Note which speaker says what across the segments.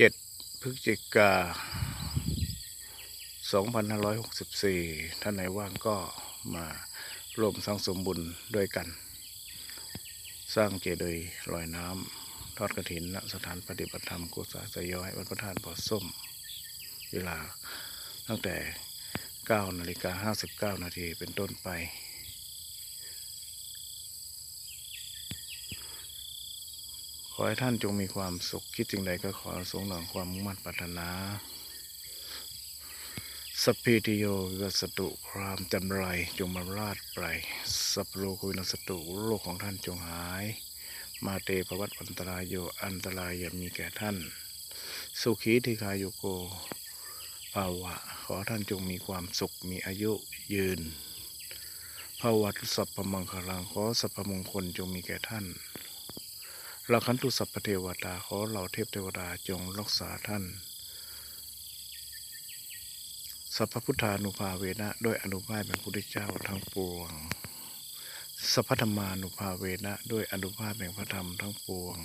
Speaker 1: เจ็ดพฤศจิกาสองพันห้าร้อยหกสิบสี่ท่านไหนว่างก็มาร่วมสร้างสมบุญด้วยกัน สร้างเจดีย์ลอยน้ำทอดกระถินณสถานปฏิบัติธรรมกุศลสย้อยวัดพระธาตุบ่อส้ม เวลาตั้งแต่ 9 นาฬิกา 59 นาทีเป็นต้นไป อให้ท่านจงมีความสุขคิดสิ่งใดก็ขอสงหนังความมุ่งมั่นปรารถนาสัพพิติโยวิวัสตุพรามจันไรจงมาราดไปสัพโลกวินัสตุโลกของท่านจงหาย มาเตภวัตอันตรายโยอันตรายอย่ามีแก่ท่าน สุขีธิคายโยโกภาวะ ขอท่านจงมีความสุขมีอายุยืนภาวัตสัพพมังคลังขอสัพพมงคลจงมีแก่ท่าน ลักขันตุสัพพเทวตาขอเหล่าเทพเทวดาจงรักษาท่าน สัพพุทธานุภาเวนะด้วยอนุภาพแห่งพระพุทธเจ้าทั้งปวง สัพพธรรมานุภาเวนะด้วยอนุภาพแห่งพระธรรมทั้งปวง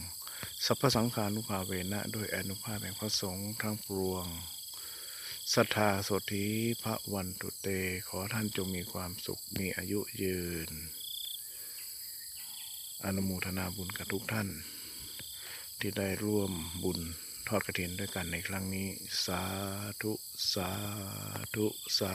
Speaker 1: สัพพสังฆานุภาเวนะด้วยอนุภาพแห่งพระสงฆ์ทั้งปวงศรัทธาสธีพระวันตุเต ขอท่านจงมีความสุขมีอายุยืน อนุโมทนาบุญกับทุกท่าน ที่ได้ร่วมบุญทอดกระถินด้วยกันในครั้งนี้ สาธุ สาธุ สา